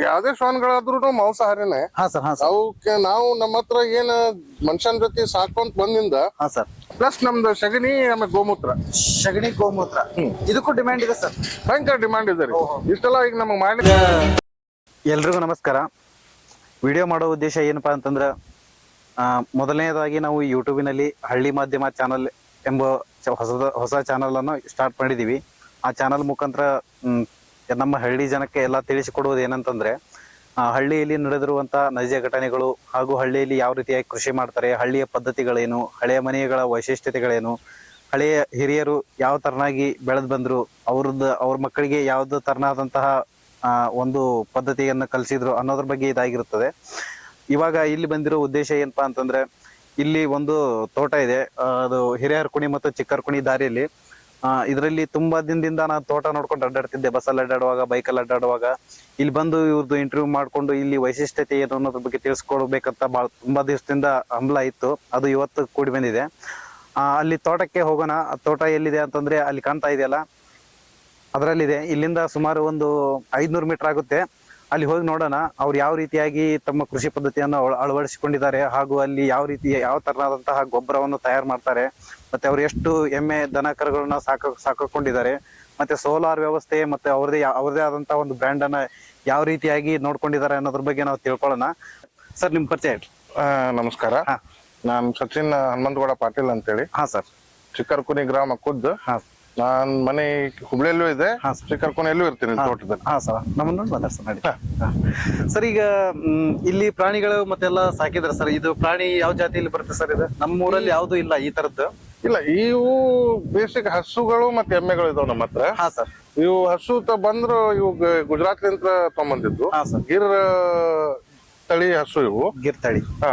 ಯಾವ್ದೇ ಶ್ವಾನಗಳಾದ್ರೂ ಮಾಂಸಾಹಾರಿನೇ. ಹಾ ಸರ್ ಹಾ ಸರ್. ಅವಕ್ಕೆ ನಾವು ನಮ್ಮ ಹತ್ರ ಏನ ಮನುಷ್ಯನ ಜೊತೆ ಸಾಕೊಂತ ಬಂದಿಂದ ಹಾ ಸರ್. ಪ್ಲಸ್ ನಮ್ದು ಸಗಣಿ ಆಮೇಲೆ ಗೋಮೂತ್ರ. ಸಗಣಿ ಗೋಮೂತ್ರ. ಇದಕ್ಕೂ ಡಿಮ್ಯಾಂಡ್ ಇದೆ ಸರ್. ಭಯಂಕರ ಡಿಮ್ಯಾಂಡ್ ಇದೆ ರೀ. ಇಷ್ಟೆಲ್ಲ ಈಗ ನಮಗೆ ಮಾಡಿ ಎಲ್ರಿಗೂ ನಮಸ್ಕಾರ. ವಿಡಿಯೋ ಮಾಡೋ ಉದ್ದೇಶ ಏನಪ್ಪಾ ಅಂತಂದ್ರೆ ಆ, ಮೊದಲನೇದಾಗಿ ನಾವು ಯೂಟ್ಯೂಬಿನಲ್ಲಿ ಹಳ್ಳಿ ಮಾಧ್ಯಮ ಚಾನಲ್ ಎಂಬ ಚ- ಹೊಸದ ಹೊಸ ಚಾನಲ್ ಅನ್ನು ಸ್ಟಾರ್ಟ್ ಮಾಡಿದೀವಿ. ಆ ಚಾನಲ್ ಮುಖಾಂತರ ಮ್, ನಮ್ಮ ಹಳ್ಳಿ ಜನಕ್ಕೆ ಎಲ್ಲ ತಿಳಿಸಿಕೊಡುವುದು ಏನಂತಂದ್ರೆ ಹಳ್ಳಿಯಲ್ಲಿ ನಡೆದಿರುವಂತಹ ನೈಜ ಘಟನೆಗಳು ಹಾಗೂ ಹಳ್ಳಿಯಲ್ಲಿ ಯಾವ ರೀತಿಯಾಗಿ ಕೃಷಿ ಮಾಡ್ತಾರೆ, ಹಳ್ಳಿಯ ಪದ್ಧತಿಗಳೇನು, ಹಳೆಯ ಮನೆಗಳ ವೈಶಿಷ್ಟ್ಯತೆಗಳೇನು, ಹಳೆಯ ಹಿರಿಯರು ಯಾವ ತರನಾಗಿ ಬೆಳೆದು ಬಂದ್ರು, ಅವ್ರದ್ದು, ಅವ್ರ ಮಕ್ಕಳಿಗೆ ಯಾವ್ದು ತರನಾದಂತಹ ಒಂದು ಪದ್ಧತಿಯನ್ನು ಕಲಿಸಿದ್ರು ಅನ್ನೋದ್ರ ಬಗ್ಗೆ ಇದಾಗಿರುತ್ತದೆ. ಇವಾಗ ಇಲ್ಲಿ ಬಂದಿರೋ ಉದ್ದೇಶ ಏನಪ್ಪಾ ಅಂತಂದ್ರೆ, ಇಲ್ಲಿ ಒಂದು ತೋಟ ಇದೆ ಅದು ಹಿರಿಯರ್ ಕುಣಿ ಮತ್ತು ಚಿಕ್ಕರ್ಕುಣಿ ದಾರಿಯಲ್ಲಿ ಇದರಲ್ಲಿ ತುಂಬಾ ದಿನದಿಂದ ನಾನು ತೋಟ ನೋಡ್ಕೊಂಡು ಅಡ್ಡಾಡ್ತಿದ್ದೆ. ಬಸ್ಸಲ್ಲಿ ಅಡ್ಡಾಡುವಾಗ ಬೈಕಲ್ಲಿ ಅಡ್ಡಾಡುವಾಗ. ಇಲ್ಲಿ ಬಂದು ಇವ್ರದ್ದು ಇಂಟರ್ವ್ಯೂ ಮಾಡ್ಕೊಂಡು ಇಲ್ಲಿ ವೈಶಿಷ್ಟ್ಯತೆ ಏನು ಅನ್ನೋದ್ರ ಬಗ್ಗೆ ತಿಳಿಸ್ಕೊಡ್ಬೇಕಂತ ಭಾಳ ತುಂಬಾ ದಿವಸದಿಂದ ಹಂಬಲ ಇತ್ತು. ಅದು ಇವತ್ತು ಕೂಡಿ ಬಂದಿದೆ. ಅಲ್ಲಿ ತೋಟಕ್ಕೆ ಹೋಗೋಣ. ತೋಟ ಎಲ್ಲಿದೆ ಅಂತಂದ್ರೆ ಅಲ್ಲಿ ಕಾಣ್ತಾ ಇದೆಯಲ್ಲ? ಅದರಲ್ಲಿದೆ. ಇಲ್ಲಿಂದ ಸುಮಾರು ಒಂದು ಐದ್ನೂರು ಮೀಟರ್ ಆಗುತ್ತೆ. ಅಲ್ಲಿ ಹೋಗಿ ನೋಡೋಣ ಅವ್ರು ಯಾವ ರೀತಿಯಾಗಿ ತಮ್ಮ ಕೃಷಿ ಪದ್ಧತಿಯನ್ನು ಅಳ- ಅಳವಡಿಸಿಕೊಂಡಿದ್ದಾರೆ ಹಾಗೂ ಅಲ್ಲಿ ಯಾವ ರೀತಿ ಯಾವ ತರನಾದಂತಹ ಗೊಬ್ಬರವನ್ನು ತಯಾರು ಮಾಡ್ತಾರೆ ಮತ್ತೆ ಅವ್ರು ಎಷ್ಟು ಎಮ್ಮೆ ದನ ಕರುಗಳನ್ನ ಸಾಕ ಸಾಕೊಂಡಿದ್ದಾರೆ ಮತ್ತೆ ಸೋಲಾರ್ ವ್ಯವಸ್ಥೆ ಮತ್ತೆ ಅವ್ರದೇ ಅವ್ರದೇ ಆದಂತಹ ಒಂದು ಬ್ರ್ಯಾಂಡ್ ಅನ್ನ ಯಾವ ರೀತಿಯಾಗಿ ನೋಡ್ಕೊಂಡಿದ್ದಾರೆ ಅನ್ನೋದ್ರ ಬಗ್ಗೆ ನಾವು ತಿಳ್ಕೊಳ್ಳೋಣ. ಸರ್ ನಿಮ್ ಪರಿಚಯ. ನಮಸ್ಕಾರ. ನಾನು ನಾನ್ ಸಚಿನ್ ಹನುಮಂತಗೌಡ ಪಾಟೀಲ್ ಅಂತೇಳಿ. ಹಾ ಸರ್. ಚಿಕ್ಕರ್ಕುನಿ ಗ್ರಾಮ ಖುದ್ದು ಹಾ. ನಾನ್ ಮನೆ ಹುಬ್ಳಿಯಲ್ಲೂ ಇದೆ ಕರ್ಕೊಂಡು ಎಲ್ಲೂ ಇರ್ತೀನಿ ತೋಟದಲ್ಲಿ. ಹಾ ಸರ್ ನಮ್ಮನ್ನ ನೋಡಿ. ನಡಿ ಸರ್ ಈಗ ಮ್, ಇಲ್ಲಿ ಪ್ರಾಣಿಗಳು ಮತ್ತೆಲ್ಲ ಸಾಕಿದ್ರೆ ಸರ್ ಇದು ಪ್ರಾಣಿ ಯಾವ ಜಾತಿಯಲ್ಲಿ ಬರುತ್ತೆ ಸರ್ ಇದು? ನಮ್ಮ ಊರಲ್ಲಿ ಯಾವ್ದು ಇಲ್ಲ ಈ ತರದ್ದು? ಇಲ್ಲ ಇವು ಬೇಸಿಕ್ ಹಸುಗಳು ಮತ್ತೆ ಎಮ್ಮೆಗಳು ಇದಾವ ನಮ್ಮ ಹತ್ರ. ಹಾ ಸರ್. ಇವು ಹಸು ತ ಬಂದ್ರು ಇವು ಗುಜರಾತ್ ನಿಂತ ತಗೊಂಬಂದಿದ್ದು. ಹಾ ಸರ್. ಗಿರ್ ತಳಿ ಹಸು ಇವು. ಗಿರ್ ತಳಿ. ಹಾ.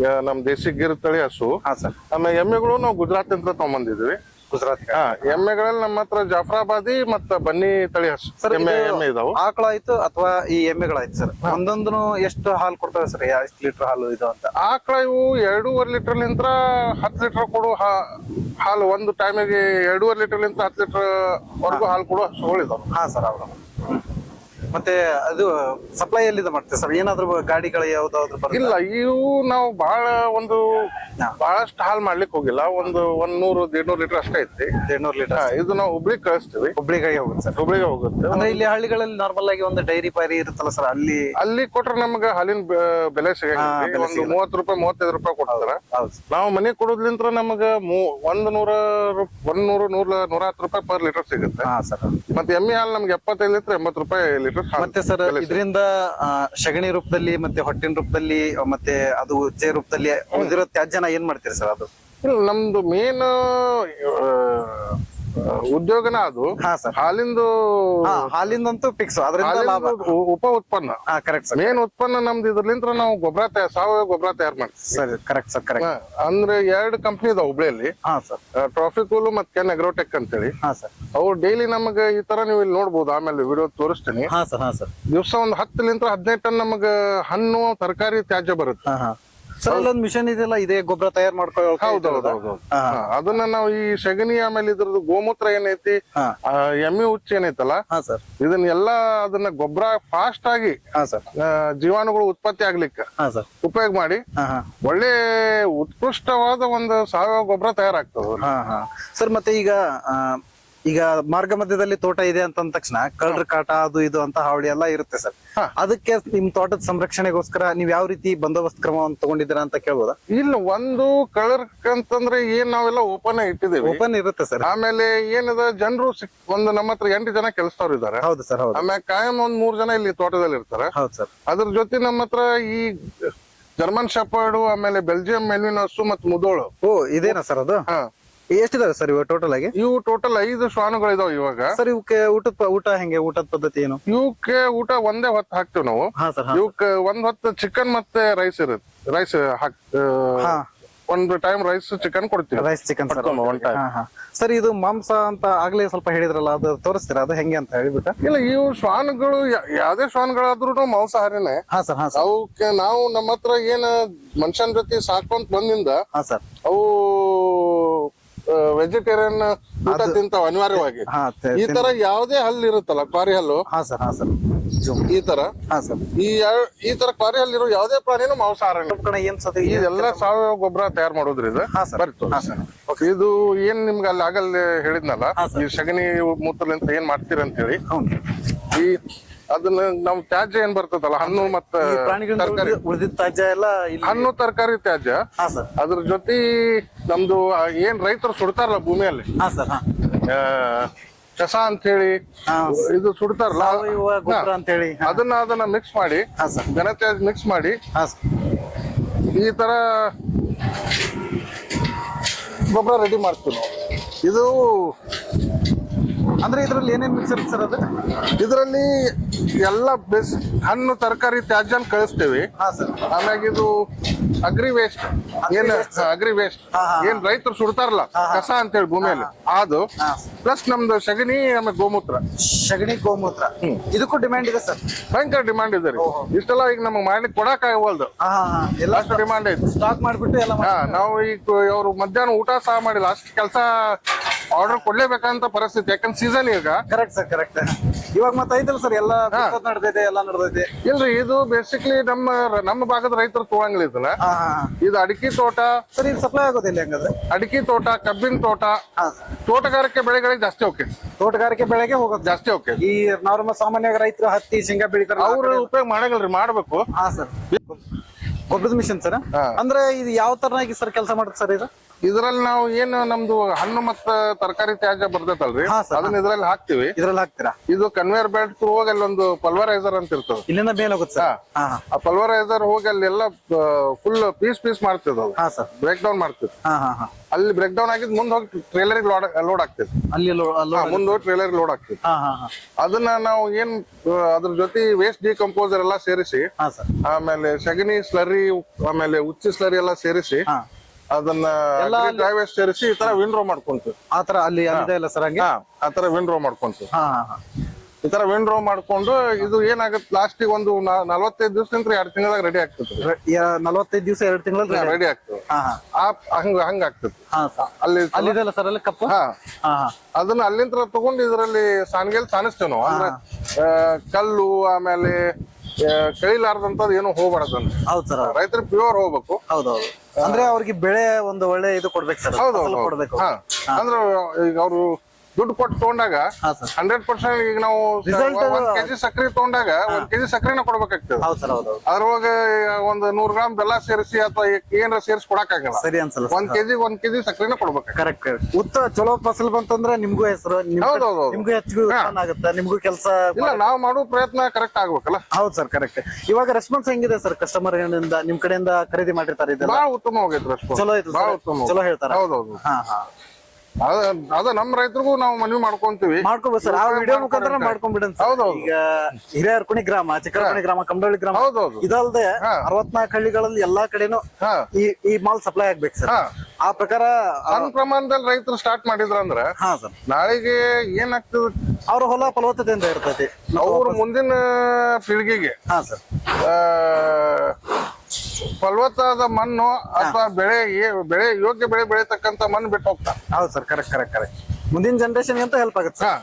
ಯಾ- ನಮ್ ದೇಸಿ ಗಿರ್ ತಳಿ ಹಸು. ಹಾ ಸರ್. ಆಮೇಲೆ ಎಮ್ಮೆಗಳು ನಾವು ಗುಜರಾತ್ ನಿಂತ ತಗೊಂಬಂದಿದ್ವಿ. ಗುಜರಾತ್ ಹಾ ಎಮ್ಮೆಗಳಲ್ಲಿ ನಮ್ಮ ಹತ್ರ ಜಾಫ್ರಾಬಾದಿ ಮತ್ತ ಬನ್ನಿ ತಳಿ ಹಸು ಸರ್ ಎಮ್ಮೆ ಎಮ್ಮೆ ಇದಾವು. ಆಕಳ ಆಯ್ತು ಅಥವಾ ಈ ಎಮ್ಮೆಗಳಾಯ್ತು ಸರ್? ಒಂದೊಂದು ಎಷ್ಟು ಹಾಲು ಕೊಡ್ತವೆ ಸರ್? ಎಷ್ಟು ಲೀಟರ್ ಹಾಲು ಇದು ಅಂತ? ಆಕಳ ಇವು ಎರಡೂವರೆ ಲೀಟರ್ ಲಿಂತ್ರ ಹತ್ತು ಲೀಟರ್ ಕೊಡು ಹಾಲು ಒಂದು ಟೈಮಿಗೆ ಎರಡೂವರೆ ಲೀಟರ್ ಲಿಂತ ಹತ್ತು ಲೀಟರ್ ವರೆಗೂ ಹಾಲು ಕೊಡುವ ಹಸುಗಳು ಇದಾವೆ ಹಾ ಸರ್ ಹೌದು. ಮತ್ತೆ ಅದು ಸಪ್ಲೈ ಎಲ್ಲಿದೆ ಮಾಡ್ತೇವೆ ಸರ್ ಏನಾದ್ರು ಗಾಡಿಗಳು ಯಾವ್ದಾದ್ರು ಬರುತ್ತೆ? ಇಲ್ಲ ಇವು ನಾವು ಬಹಳ ಒಂದು. ಬಹಳಷ್ಟು ಹಾಲ್ ಮಾಡ್ಲಿಕ್ಕೆ ಹೋಗಿಲ್ಲ. ಒಂದು ಒಂದ್ ನೂರು ದೇಡ್ನೂರು ಲೀಟರ್ ಅಷ್ಟೇ ಐತಿ ಎರಡ್ನೂರು ಲೀಟರ್ ಹಾ, ಇದು ನಾವು ಹುಬ್ಳಿಗೆ ಕಳಿಸ್ತೀವಿ. ಹುಬ್ಳಿಗಾಗಿ ಹೋಗುತ್ತೆ ಸರ್ ಹುಬ್ಳಿಗೆ ಹೋಗುತ್ತೆ. ಅಂದ್ರೆ ಇಲ್ಲಿ ಹಳ್ಳಿಗಳಲ್ಲಿ ನಾರ್ಮಲ್ ಆಗಿ ಒಂದು ಡೈರಿ ಪೈರಿ ಇರುತ್ತಲ್ಲ ಸರ್ ಅಲ್ಲಿ ಅಲ್ಲಿ ಕೊಟ್ರೆ ನಮ್ಗೆ ಹಾಲಿನ ಬೆ- ಬೆಲೆ ಹಾ, ಸಿಗಂಗಿಲ್ಲ ಬೆಲೆ ಒಂದು ಸಿಗಲ್ಲ. ಮೂವತ್ತು ರೂಪಾಯಿ ಮೂವತ್ತೈದು ರೂಪಾಯಿ ಕೊಡ್ತಾರ. ಹೌದು ನಾವು ಮನೆ ಕೊಡೋದ್ಲಿಂತ್ರ ನಮಗ ಮೂ- ಒಂದ್ ನೂರ ರೂ- ಒಂದ್ ನೂರು ನೂರ ನೂರ ಹತ್ತು ರೂಪಾಯಿ ಪರ್ ಲೀಟರ್ ಸಿಗುತ್ತೆ. ಹಾ ಸರ್ ಮತ್ತೆ ಎಮ್ಮೆ ಹಾಲು ನಮ್ಗೆ ಎಪ್ಪತ್ತೈದು ಲೀಟರ್ ಎಂಬತ್ತು ರೂಪಾಯಿ ಮತ್ತೆ ಸರ್ ಇದರಿಂದ ಸಗಣಿ ರೂಪದಲ್ಲಿ ಮತ್ತೆ ಹೊಟ್ಟಿನ ರೂಪದಲ್ಲಿ ಮತ್ತೆ ಅದು ಉಜ್ಜೆ ರೂಪದಲ್ಲಿ ಉಳಿದಿರೋ ತ್ಯಾಜ್ಯನ ಏನ್ ಮಾಡ್ತೀರಿ ಸರ್ ಅದು? ಇಲ್ಲ ನಮ್ದು ಮೇನ್ ಉದ್ಯೋಗನ ಅದು. ಹಾ ಸರ್. ಹಾಲಿಂದು ಹಾ ಹಾಲಿಂದಂತೂ ಫಿಕ್ಸ್ ಅದರಿಂದ ಲಾಭ. ಹಾಲಿಂದು ಉ- ಉಪ ಉತ್ಪನ್ನ. Correct sir. ಮೇನ್ ಉತ್ಪನ್ನ ನಮ್ದು ಇದ್ರಲಿಂತ್ರ ನಾವು ಗೊಬ್ಬರ ತಯಾರ ಸಾವಯವ ಗೊಬ್ಬರ ತಯಾರು ಮಾಡ್ತೀವಿ. ಸರಿ ಕರೆಕ್ಟ್ ಸರ್ ಕರೆಕ್ಟ್ ಹಾ, ಅಂದ್ರೆ ಎರಡು ಕಂಪ್ನಿ ಇದಾವ ಹುಬ್ಳಿಯಲ್ಲಿ. ಹಾ ಸರ್. ಟ್ರಾಫಿಕೂಲು ಮತ್ತೆ ಕೆನ್ ಅಗ್ರೋಟೆಕ್ ಅಂತೇಳಿ. ಹಾ ಸರ್. ಅವ್ರು ಡೈಲಿ ನಮಗೆ ಈ ತರ ನೀವು ಇಲ್ಲಿ ನೋಡ್ಬೋದು. ಆಮೇಲೆ ವಿಡಿಯೋ ತೋರಿಸ್ತೀನಿ. ಹಾ ಸರ್ ಹಾ ಸರ್. ದಿವಸ ಒಂದ್ ಹತ್ತಲಿಂತ್ರ ಹದಿನೈದು ಟನ್ ನಮಗ ಹಣ್ಣು ತರಕಾರಿ ತ್ಯಾಜ್ಯ ಬರುತ್ತೆ. ಹಾ ಹಾ. ಸರ್ ಅಲ್ಲೊಂದು ಮಿಷನ್ ಇದೆಯಲ್ಲ ಇದೇ ಗೊಬ್ಬರ ತಯಾರು ಮಾಡ್ಕೊಳ್ಳೋಕೆ ಹೌದು ಹೌದು ಇದೆಯಲ್ಲ? ಹೌದು ಹಾ. ಹಾ, ಅದನ್ನ ನಾವು ಈ ಸಗಣಿ ಆಮೇಲೆ ಇದ್ರದ್ದು ಗೋಮೂತ್ರ ಏನೈತಿ ಎಮ್ಮಿ ಹುಚ್ಚ ಏನೈತಲ್ಲ ಇದನ್ನ ಸರ್. ಇದನ್ನೆಲ್ಲ ಅದನ್ನ ಗೊಬ್ಬರ ಫಾಸ್ಟ್ ಆಗಿ ಹಾ ಸರ್. ಜೀವಾಣುಗಳು ಉತ್ಪತ್ತಿ ಆಗ್ಲಿಕ್ಕೆ ಹಾ ಸರ್. ಉಪಯೋಗ ಮಾಡಿ ಒಳ್ಳೆ ಉತ್ಕೃಷ್ಟವಾದ ಒಂದು ಸಾವಯವ ಗೊಬ್ಬರ ತಯಾರಾಗ್ತದೆ. ಹಾ ಹಾ. ಸರ್ ಮತ್ತೆ ಈಗ ಈಗ ಮಾರ್ಗ ಮಧ್ಯದಲ್ಲಿ ತೋಟ ಇದೆ ಅಂತ ಅಂದ ತಕ್ಷಣ ಕಳ್ರ ಕಾಟ ಅದು ಇದು ಅಂತ ಹಾವಳಿ ಎಲ್ಲ ಇರುತ್ತೆ ಸರ್. ಅದಕ್ಕೆ ನಿಮ್ ತೋಟದ ಸಂರಕ್ಷಣೆಗೋಸ್ಕರ ನೀವ್ ಯಾವ ರೀತಿ ಬಂದೋಬಸ್ತ್ ಕ್ರಮವನ್ನು ತಗೊಂಡಿದ್ದೀರಾ ಅಂತ ಕೇಳ್ಬೋದಾ? ಇಲ್ಲ ಒಂದು ಕಲರ್ ಅಂತಂದ್ರೆ ಏನ್ ನಾವೆಲ್ಲ ಓಪನ್ ಇಟ್ಟಿದ್ದೀವಿ. ಓಪನ್ ಇರುತ್ತೆ ಸರ್. ಆಮೇಲೆ ಏನಿದೆ ಜನರು ಒಂದು ನಮ್ಮ ಹತ್ರ ಎಂಟು ಜನ ಕೆಲಸದವ್ರು ಇದಾರೆ ಹೌದು ಸರ್ ಹೌದು. ಆಮೇಲೆ ಕಾಯಂ ಒಂದ್ ಮೂರ್ ಜನ ಇಲ್ಲಿ ತೋಟದಲ್ಲಿ ಇರ್ತಾರೆ. ಹೌದು ಸರ್. ಅದ್ರ ಜೊತೆ ನಮ್ಮ ಹತ್ರ ಈ ಜರ್ಮನ್ ಶೆಪರ್ಡು ಆಮೇಲೆ ಬೆಲ್ಜಿಯಂ ಮೆಲ್ವಿನ್ ಹಸು ಮತ್ತು ಮುದೋಳು ಓ ಇದೇನಾ ಸರ್ ಅದು? ಹಾ. ಎಷ್ಟಿದಾವೆ ಸರ್ ಇವಾಗ ಟೋಟಲ್ ಆಗಿ? ಇವು ಟೋಟಲ್ ಐದು ಶ್ವಾನಗಳು ಇದಾವೆ ಇವಾಗ. ಸರ್ ಇವಕ್ಕೆ ಊಟದ ಪ- ಊಟ ಹೆಂಗೆ? ಊಟದ ಪದ್ಧತಿ ಏನು? ಇವಕ್ಕೆ ಊಟ ಒಂದೇ ಹೊತ್ತು ಹಾಕ್ತೀವಿ ನಾವು. ಹಾ ಸರ್ ಹಾ ಇವಕ್ಕೆ ಒಂದ್ ಹೊತ್ತು ಚಿಕನ್ ಮತ್ತೆ ರೈಸ್ ಇರುತ್ತೆ ರೈಸ್ ಹಾಕ್ ಹಾ. ಒಂದು ಟೈಮ್ ರೈಸ್ ಚಿಕನ್ ಕೊಡ್ತೀವಿ. Rice chicken sir one time. ಹಾ ಸರ್ ಇದು ಮಾಂಸ ಅಂತ ಆಗ್ಲೇ ಸ್ವಲ್ಪ ಹೇಳಿದ್ರಲ್ಲ ಅದು ತೋರಿಸ್ತೀರಾ? ಅದು ಹೆಂಗೆ ಅಂತ ಹೇಳಿಬಿಟ್ಟು. ಇಲ್ಲ ಇವು ಶ್ವಾನಗಳು ಯಾ- ಯಾವ್ದೇ ಶ್ವಾನಗಳಾದ್ರೂ ಮಾಂಸಾಹಾರಿನೇ ಹಾ ಸರ್ ಹಾ ಸರ್ ಅವಕ್ಕೆ ನಾವು ನಮ್ಮ ಹತ್ರ ಏನ ಮನುಷ್ಯನ ಜೊತೆ ಸಾಕೊಂತ ಬಂದಿಂದ ಹಾ ಸರ್ ಅವು ವೆಜಿಟೇರಿಯನ್ ಊಟ ತಿಂತಾವ ಅನಿವಾರ್ಯವಾಗಿ. ಹಾ ಈ ತರ ಯಾವುದೇ ಹಲ್ಲು ಇರುತ್ತಲ್ಲ ಕ್ವಾರಿ ಹಲ್ಲು? ಹಾ ಸರ್ ಹಾ ಸರ್. ಈ ತರ? ಹಾ ಸರ್. ಈ ಯಾ- ಈ ತರ ಕ್ವಾರಿ ಹಲ್ಲಿರೋ ಯಾವ್ದೇ ಪ್ರಾಣಿನೂ ಮಾಂಸಾಹಾರ ಕಡೆ ಏನ್ ಸತಿ ಇದೆಲ್ಲ ಸಾವಯವ ಗೊಬ್ಬರ ತಯಾರು ಮಾಡೋದ್ರಿ ಇದು? ಹಾ ಸರ್. ಬರೀ ತೋರ್ಸಿ. ಹಾ ಸರ್. ಇದು ಏನ್ ನಿಮ್ಗೆ ಅಲ್ಲಿ ಆಗಲ್ಲ ಹೇಳಿದ್ನಲ್ಲ? ಹಾ, ಸರ್. ಈ ಸಗಣಿ ಮೂತ್ರಲಿಂತ ಏನ್ ಮಾಡ್ತೀರಿ ಅಂತ ಹೇಳಿ ಹೌದು. ಈ ಅದನ್ನ ನಮ್ ತ್ಯಾಜ್ಯ ಏನ್ ಬರ್ತದಲ್ಲ ಹಣ್ಣು ಮತ್ತ ಈ ಪ್ರಾಣಿಗಳಿಂದ ತರಕಾರಿ. ಉಳಿದಿದ್ದ ತ್ಯಾಜ್ಯ ಎಲ್ಲ ಇಲ್ಲಿ ಹಣ್ಣು ತರಕಾರಿ ತ್ಯಾಜ್ಯ. ಹಾ ಸರ್. ಅದ್ರ ಜೊತೆ ನಮ್ದು ಆ ಏನ್ ರೈತರು ಸುಡ್ತಾರಲ್ಲ ಭೂಮಿಯಲ್ಲಿ? ಹಾ ಸರ್ ಹಾ. ಆ, ಕಸ ಅಂತ ಹೇಳಿ ಹಾ ಇದು ಸುಡ್ತಾರಲ್ಲ ಸಾವಯವ ಗೊಬ್ಬರ ಅಂತ ಹೇಳಿ ಅದನ್ನ ಅದನ್ನ ಮಿಕ್ಸ್ ಮಾಡಿ ಹಾ ಸರ್. ಘನತ್ಯಾಜ್ಯ ಮಿಕ್ಸ್ ಮಾಡಿ ಹಾ ಸರ್. ಈ ತರ ಗೊಬ್ಬರ ರೆಡಿ ಮಾಡ್ತೀವಿ ನಾವು. ಇದು ಅಂದ್ರೆ ಇದ್ರಲ್ಲಿ ಏನೇನ್ ಮಿಕ್ಸ್ ಇರುತ್ತೆ ಸರ್ ಅದು? ಇದರಲ್ಲಿ ಎಲ್ಲ ಬೆಸ್ ಹಣ್ಣು ತರಕಾರಿ ತ್ಯಾಜ್ಯನ ಕಳಿಸ್ತೇವೆ. ಹಾ ಸರ್. ಆಮ್ಯಾಗ ಇದು ಅಗ್ರಿ ವೇಸ್ಟ್ ಏನ್ ಅಗ್ರಿ ವೇಸ್ಟ್ ಏನ್ ರೈತರು ಸುಡ್ತಾರಲ್ಲ ಕಸ ಅಂತ ಹೇಳಿ ಭೂಮಿಯಲ್ಲಿ ಅದು ಪ್ಲಸ್ ನಮ್ದು ಸಗಣಿ ಆಮೇಲೆ ಗೋಮೂತ್ರ. ಸಗಣಿ ಗೋಮೂತ್ರ. ಇದಕ್ಕೂ ಡಿಮ್ಯಾಂಡ್ ಇದೆ ಸರ್. ಭಯಂಕರ ಡಿಮ್ಯಾಂಡ್ ಇದೆ ರೀ. ಇಷ್ಟೆಲ್ಲ ಈಗ ನಮಗೆ ಮಾಡ್ಲಿಕ್ಕೆ ಕೊಡಕ್ ಆಗವಲ್ದು. ಡಿಮ್ಯಾಂಡ್ ಎಲ್ಲ ಡಿಮಾಂಡ್ ಐತಿ. ಸ್ಟಾಕ್ ಮಾಡ್ಬಿಟ್ಟು ಎಲ್ಲ ನಾವು ಈಗ ಅವ್ರು ಮಧ್ಯಾಹ್ನ ಊಟ ಸಹ ಮಾಡಿಲ್ಲ. ಅಷ್ಟು ಕೆಲಸ ಆರ್ಡರ್ ಕೊಡ್ಲೇಬೇಕಂತ ಪರಿಸ್ಥಿತಿ ಯಾಕಂದ್ರೆ ಸೀಸನ್ ಈಗ. ಕರೆಕ್ಟ್ ಸರ್ ಕರೆಕ್ಟ್ ಇವಾಗ ಮತ್ತೆ ಐತಲ್ಲ ಸರ್ ಎಲ್ಲ ನಡೆದೈತೆ ಎಲ್ಲ ನಡ್ದೈತೆ. ಇಲ್ರಿ ಇದು ಬೇಸಿಕಲಿ ನಮ್ಮ ನಮ್ಮ ಭಾಗದ ರೈತರು ತಗೊಂಗಿಲ್ಲ ಇದನ್ನ ಹಾ ಇದು ಅಡಿಕೆ ತೋಟ ಸರ್ ಇದು ಸಪ್ಲೈ ಆಗೋದಿಲ್ಲ ಹೆಂಗದ ಅಡಿಕೆ ತೋಟ ಕಬ್ಬಿನ ತೋಟ. ತೋಟಗಾರಿಕೆ ಬೆಳೆಗಳಿಗೆ ಜಾಸ್ತಿ ಓಕೆ ತೋಟಗಾರಿಕೆ ಬೆಳೆಗೆ ಹೋಗೋದು. ಜಾಸ್ತಿ ಓಕೆ ಈ ನಾರ್ಮಲ್ ಸಾಮಾನ್ಯವಾಗಿ ರೈತರು ಹತ್ತಿ ಶೇಂಗಾ ಬೆಳಿತಾರೆ. ಅವ್ರು ಉಪಯೋಗ ಮಾಡಂಗಿಲ್ರಿ ಮಾಡ್ಬೇಕು. ಹಾ ಸರ್ ಗೊಬ್ಬರದ ಮಿಷನ್ ಸರ್ ಹಾ. ಅಂದ್ರೆ ಇದು ಯಾವ ತರನಾಗಿ ಸರ್ ಕೆಲಸ ಮಾಡುತ್ತೆ ಸರ್ ಇದು? ಇದ್ರಲ್ಲಿ ನಾವು ಏನು ನಮ್ದು ಹಣ್ಣು ಮತ್ತ ತರಕಾರಿ ತ್ಯಾಜ್ಯ ಬರ್ತೈತಲ್ರಿ? ಹಾ. ಅದನ್ನ ಇದ್ರಲ್ಲಿ ಹಾಕ್ತಿವಿ. ಇದ್ರಲ್ಲಿ ಹಾಕ್ತೀರಾ? ಇದು ಕನ್ವೇರ್ ಬೆಲ್ಟ್ ಹೋಗಿ ಅಲ್ಲೊಂದು ಪಲ್ವರೈಸರ್ ಅಂತ ಇರ್ತದೆ. ಇಲ್ಲಿಂದ ಮೇಲೆ ಹೋಗುತ್ತೆ ಸರ್ ಹಾ. ಹಾ ಆ ಪಲ್ವರೈಸರ್ ಹೋಗಿ ಅಲ್ಲೆಲ್ಲ ಫುಲ್ ಪೀಸ್ ಪೀಸ್ ಮಾಡ್ತಿದ್ ಅದು. ಹಾ ಸರ್ ಬ್ರೇಕ್ ಡೌನ್ ಮಾಡ್ತಿದ್ ಹಾ ಹಾ ಹಾ. ಅಲ್ಲಿ ಬ್ರೇಕ್ ಡೌನ್ ಆಗಿದ್ ಮುಂದ್ ಹೋಗಿ ಟ್ರೇಲರ್ ಲೋಡ್ ಲೋಡ್ ಆಗ್ತದೆ ಅಲ್ಲಿ ಲೋ- ಲೋ- ಮುಂದೆ ಹೋಗಿ ಟ್ರೇಲರ್ ಲೋಡ್ ಆಗ್ತದೆ ಹಾ ಹಾ ಹಾ. ಅದನ್ನ ನಾವು ಏನ್ ಆ, ಅದ್ರ ಜೊತೆ ವೇಸ್ಟ್ ಡಿಕಂಪೋಸರ್ ಎಲ್ಲ ಸೇರಿಸಿ ಹಾ ಸರ್ ಆಮೇಲೆ ಸಗಣಿ ಸ್ಲರಿ ಆಮೇಲೆ ಉಚ್ಚಿ ಸ್ಲರಿ ಎಲ್ಲ ಸೇರಿಸಿ ಅದನ್ನ ಡ್ರೈ ವೇಸ್ಟ್ ಸೇರಿಸಿ ಈ ತರ ವಿಂಡ್ರೋ ಮಾಡ್ಕೊಂತೀವಿ. ಆ ತರ ಅಲ್ಲಿ ಅಲ್ಲಿದೆ ಇಲ್ಲ ಸರ್ ಹಂಗೆ? ಹಾ ಆ ತರ ವಿಂಡ್ರೋ ಮಾಡ್ಕೊಂತೀವಿ. ಹಾ ಈ ತರ ವಿಂಡ್ರೋ ಮಾಡ್ಕೊಂಡು ಇದು ಏನಾಗುತ್ತೆ ಲಾಸ್ಟಿಗೆ ಒಂದು ನಾ- ದಿವಸ ನಂತರ ಎರಡು ತಿಂಗಳಾಗ ರೆಡಿ ಆಗ್ತದೆ. ನಲವತ್ತೈದು ದಿವಸ ಎರಡು ತಿಂಗಳ ರೆಡಿ ಆಗ್ತದೆ. ಹಂಗ ಹಂಗ ಆಗ್ತದೆ. ಅಲ್ಲಿ ಅಲ್ಲಿದೆಲ್ಲ ಸರ್ ಅಲ್ಲಿ ಕಪ್ಪು? ಅದನ್ನ ಅಲ್ಲಿಂದ ತಗೊಂಡು ಇದರಲ್ಲಿ ಸಾನ್ಗೆಲ್ ಸಾನಿಸ್ತೇವೆ ನಾವು. ಅಂದ್ರೆ ಕಲ್ಲು ಆಮೇಲೆ ಆ, ಕೈಲಾರ್ದಂತದ್ ಏನು ಹೋಗ್ಬಾರ್ದು ಹೌದು ಸರ್ ರೈತರು ಪ್ಯೂರ್ ಹೋಗ್ಬೇಕು. ಹೌದೌದು. ಅಂದ್ರೆ ಅವ್ರಿಗೆ ಬೆಳೆ ಒಂದು ಒಳ್ಳೆ ಇದು ಕೊಡ್ಬೇಕು ಸರ್ ಹೌದು. ಕೊಡ್ಬೇಕು. ಹಾ. ಅಂದ್ರೆ ಈಗ ಅವರು ದುಡ್ಡು ಕೊಟ್ಟು ತಗೊಂಡಾಗ ಹಂಡ್ರೆಡ್ ಪರ್ಸೆಂಟ್ ಈಗ ನಾವು ಒಂದ್ ಕೆಜಿ ಸಕ್ಕರೆ ತಗೊಂಡಾಗ ಒಂದ್ ಕೆಜಿ ಸಕ್ಕರೆನ ಕೊಡ್ಬೇಕಾಗ್ತದೆ. ಅದ್ರೊಳಗೆ ಒಂದು ನೂರ್ ಗ್ರಾಮ್ ಬೆಲ್ಲ ಸೇರಿಸಿ ಅಥವಾ ಏನಾರ ಸೇರಿಸಿ ಕೊಡಕ್ಕಾಗಲ್ಲ. ಸರಿ ಅನ್ಸಲ್ಲ ಒಂದ್ ಕೆಜಿ ಒಂದ್ ಕೆಜಿ ಸಕ್ಕರೆನ ಕೊಡ್ಬೇಕು ಕರೆಕ್ಟ್ ಉತ್ತ ಚಲೋ ಫಸಲ್ ಬಂತಂದ್ರೆ ನಿಮ್ಗೂ ಹೆಸರು. ನಿಮ್ಗೂ ಹೆಚ್ಚು ಆಗುತ್ತೆ ನಿಮ್ಗೂ ಕೆಲಸ ಇಲ್ಲ ನಾವು ಮಾಡೋ ಪ್ರಯತ್ನ ಕರೆಕ್ಟ್ ಆಗ್ಬೇಕಲ್ಲ. ಹೌದು ಸರ್ ಕರೆಕ್ಟ್ ಇವಾಗ ರೆಸ್ಪಾನ್ಸ್ ಹೆಂಗಿದೆ ಸರ್ ಕಸ್ಟಮರ್ ನಿಮ್ ಕಡೆಯಿಂದ ಖರೀದಿ ಮಾಡಿರ್ತಾರೆ ಇದೆಲ್ಲ? ಉತ್ತಮವಾಗೈತೆ ಚಲೋ ಐತೆ ಬಹಳ ಉತ್ತಮ ಚಲೋ ಹೇಳ್ತಾರ? ಹೌದೌದು ಹಾ ಹಾ. ಅದ ಅದ ನಮ್ಮ ರೈತರಿಗೂ ನಾವು ಮನವಿ ಮಾಡ್ಕೊಂತೀವಿ. ಮಾಡ್ಕೋಬೋದು ಸರ್. ಆ ವಿಡಿಯೋ ಮುಖಾಂತರ ಮಾಡ್ಕೊಂಡ್ಬಿಡನ್ ಹೌದೌದು. ಈಗ ಹಿರಿಯರ್ಕುಣಿ ಗ್ರಾಮ ಚಿಕ್ಕರಕುಣಿ ಗ್ರಾಮ ಕಂಬಳ್ಳಿ ಗ್ರಾಮ ಹೌದೌದು. ಇದಲ್ದೆ ಹಾ. ಅರವತ್ನಾಲ್ಕು ಹಳ್ಳಿಗಳಲ್ಲಿ ಎಲ್ಲಾ ಕಡೆನೂ ಹಾ. ಈ ಈ ಮಾಲ್ ಸಪ್ಲೈ ಆಗ್ಬೇಕು ಸರ್. ಹಾ. ಆ ಪ್ರಕಾರ ಆ, ಸಣ್ಣ ಪ್ರಮಾಣದಲ್ಲಿ ರೈತರು ಸ್ಟಾರ್ಟ್ ಮಾಡಿದ್ರಂದ್ರ ಹಾ ಸರ್. ನಾಳೆಗೆ ಏನಾಗ್ತದೆ? ಅವ್ರ ಹೊಲ ಫಲವತ್ತತೆಯಿಂದ ಇರ್ತೈತಿ. ಅವ್ರ ಮುಂದಿನ ಪೀಳಿಗೆಗೆ ಹಾ ಸರ್. ಆ, ಫಲವತ್ತಾದ ಮಣ್ಣು ಅಥವಾ ಬೆಳೆ ಬೆಳೆ ಯೋಗ್ಯ ಬೆಳೆ ಬೆಳೆತಕ್ಕಂತ ಮಣ್ಣು ಬಿಟ್ಟು ಹೋಗ್ತಾರೆ ಹೌದು ಸರ್ ಕರೆಕ್ಟ್ ಕರೆಕ್ಟ್ ಕರೆಕ್ಟ್ ಮುಂದಿನ ಜನರೇಷನ್ ಅಂತ ಹೆಲ್ಪ್ ಆಗುತ್ತೆ ಸರ್.